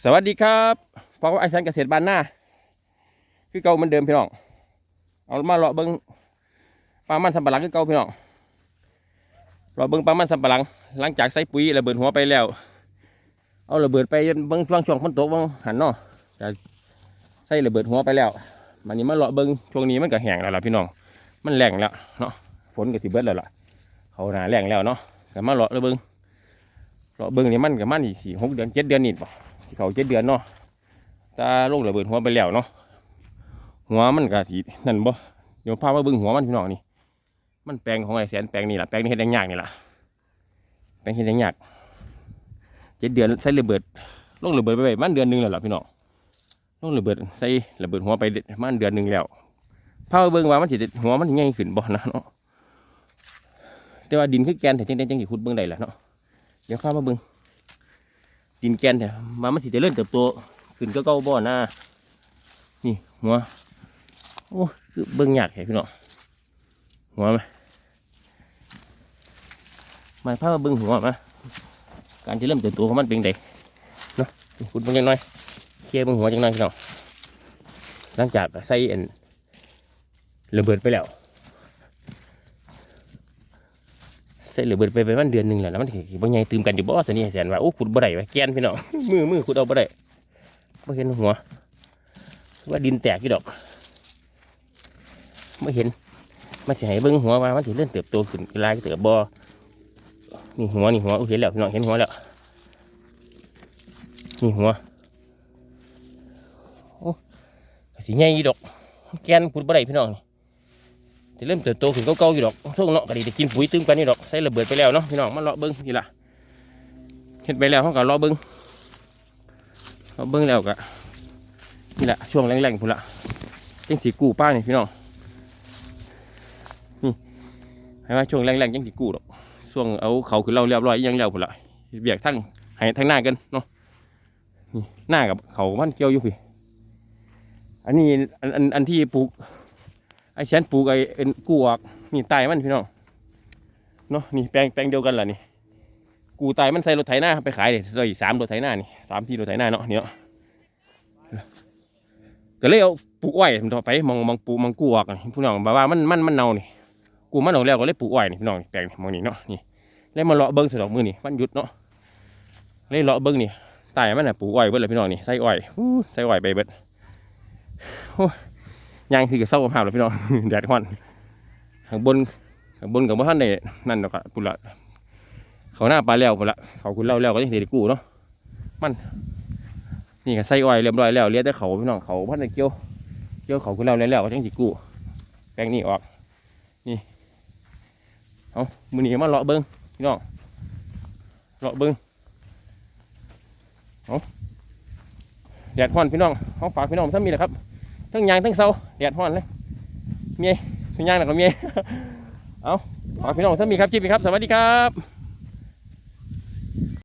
สวัสดีครับพบกับไอซันเกษตรบ้านหน้า คือเก่าเหมือนเดิมพี่น้อง เอามาเลาะเบิ้งปลามันสำปะหลังคือเก่าพี่น้องเลาะเบิ้งปลามันสำปะหลัง หลังจากใส่ปุ๋ยระเบิดหัวไปแล้ว เอาระเบิดไปเบิ้งช่วงช่วงฝนตกเบิ้งหันเนาะจะใส่ระเบิดหัวไปแล้วมันนี้มาเลาะเบิ้งช่วงนี้มันก็แห้งแล้วล่ะพี่น้อง มันแรงแล้วเนาะ ฝนก็สิเบิดแล้วล่ะ เขาหนาแรงแล้วเนาะแต่มาเลาะระเบิ้งเลาะเบิ้งนี่มันกับมันอีกสี่หกเดือนเจ็ดเดือนนี่ป่ เขาเจ็ดเดือนเนาะตาลงระเบิดหัวไปแล้วเนาะหัวมันก็สีนั่นบ่เดี๋ยวพามาบิ่งหัวมันพี่น้องนี่มันแปลงของไอ้แสนแปลงนี่แหละแปลงนี่เฮ็ดแดงยากนี่แหละแปลงเฮ็ดแดงยากเจ็ดเดือนใส่ระเบิดลงระเบิดไปไปมันเดือนหนึงแล้วล่ะพี่น้องลงระเบิดใส่ระเบิดหัวไปมันเดือนหนึงแล้วพามาเบิ่งว่ามันสิหัวมันใหญ่ขึ้นบ่นะเนาะแต่ว่าดินคือแกนแต่จังๆจังสิขุดเบิ่งได้แหละเนาะเดี๋ยวพามาเบิ่ง ดินแกนเนี่ยมามันสิจะเริ่มเติบโตขึ้นก็เก่าบ่อนะนี่หัวโอ้คือเบิ่งยากแค่พี่น้องหัวไหมมาพามาเบิ่งหัวมาการที่เริ่มเติบโตของมันเป็นไงเนาะคุณเบิ่งจังหน่อยเคลียร์เบิ่งหัวจังหน่อยพี่น้องหลังจากใส่เอ็นระเบิดไปแล้ว ใส่ระเบิดไปไปมันเดือนหนึ่งแหล้วแล้วมันสิบ่ใหญ่ตื่มกันอยู่บ่ตอนนี้แสนว่าโอ้ขุดบ่ได้ไว้แกนพี่น้องมือมือขุดเอาบ่ได้บ่เห็นหัวว่าดินแตกอยู่ดอกบ่เห็นมันสิให้เบิ่งหัวว่ามันสิเริ่มเติบโตขึ้นลายเติบบ่นี่หัวนี่หัวโอ้เห็นแล้วพี่น้องเห็นหัวแล้วนี่หัวโอ้สิใหญ่อยู่ดอก แกนขุดบ่ได้พี่น้องนี่ จะเริ่มเติบโตขึ้นเก่าๆอยู่ดอกช่วงเนาะก็ดีจะกินปุ๋ยตื้มกันนี่ดอกใส่ระเบิดไปแล้วเนาะพี่น้องมาเลาะเบิ่งนี่ล่ะเห็นไปแล้วเขาก็เลาะเบิ่งเลาะเบิ่งแล้วก็นี่แหละช่วงแรงๆพุ่นละจังสีกู้ป้านี่พี่น้องนี่ให้ว่าช่วงแรงๆจังสีกู้ดอกช่วงเอาเขาขึ้นเราเรียบร้อยยังแล้วพุ่นละเบียกทั้งให้ทั้งหน้ากันเนาะนี่หน้ากับเขามันเกี่ยวอยู่พี่อันนี้อันอันอันที่ปลูก ไอ้แชนปลูกไอ้เอ็นกูออกนี่ตายมันพี่น้องเนาะนี่แปลงแปลงเดียวกันล่ะนี่กูตายมันใส่รถไถนาไปขายเลยใส่สามรถไถนานี่สามที่รถไถนาเนาะนี่เนาะก็เลยเอาปลูกอ้อยผมต่อไปมองมองปลูกมองกูออกนี่พี่น้องบอกว่ามันมันมันเน่านี่กูมันเน่าแล้วก็เลยปลูกอ้อยนี่พี่น้องแปลงนี่มองนี่เนาะนี่เลยมาเลาะเบิ้งสะดอกมือนี่มันหยุดเนาะเลยเลาะเบิ้งนี่ใต้มันน่ะปลูกอ้อยเบิดเลยพี่น้องนี่ใส่อ้อยใส่อ้อยไปเบิดโอ้ ยยางคือกับเศร้าภาพเลยพี่น้องแดดร้อนข้างบนข้างบนกับว่าท่านได้นั่นดอกอะปุ่นละเขาหน้าปลาแล้วปุ่นละเขาคุณเล่าแล้วก็ยังเด็ดกู้เนาะมันนี่ก็ใส่อ้อยเรียบร้อยแล้วเลี้ยแต่เขาพี่น้องเขาพันธุ์เกี่ยวเกี่ยวเขาคือเล้วแล้วก็จังสิกู้แปลงนี้ออกนี่เอามือนี้มาเลาะเบิ้งพี่น้องเลาะเบิ้งเอาแดดฮ้อนพี่น้องเขาฝากพี่น้องซ้ำมีแหละครับ ทั้งยางทั้งเสาแดดห้อนเลยเมียทั้งยางหนักกว่าเมียเอาฝากพี่น้องท่านมีครับจิ๊บครับ สวัสดีครับ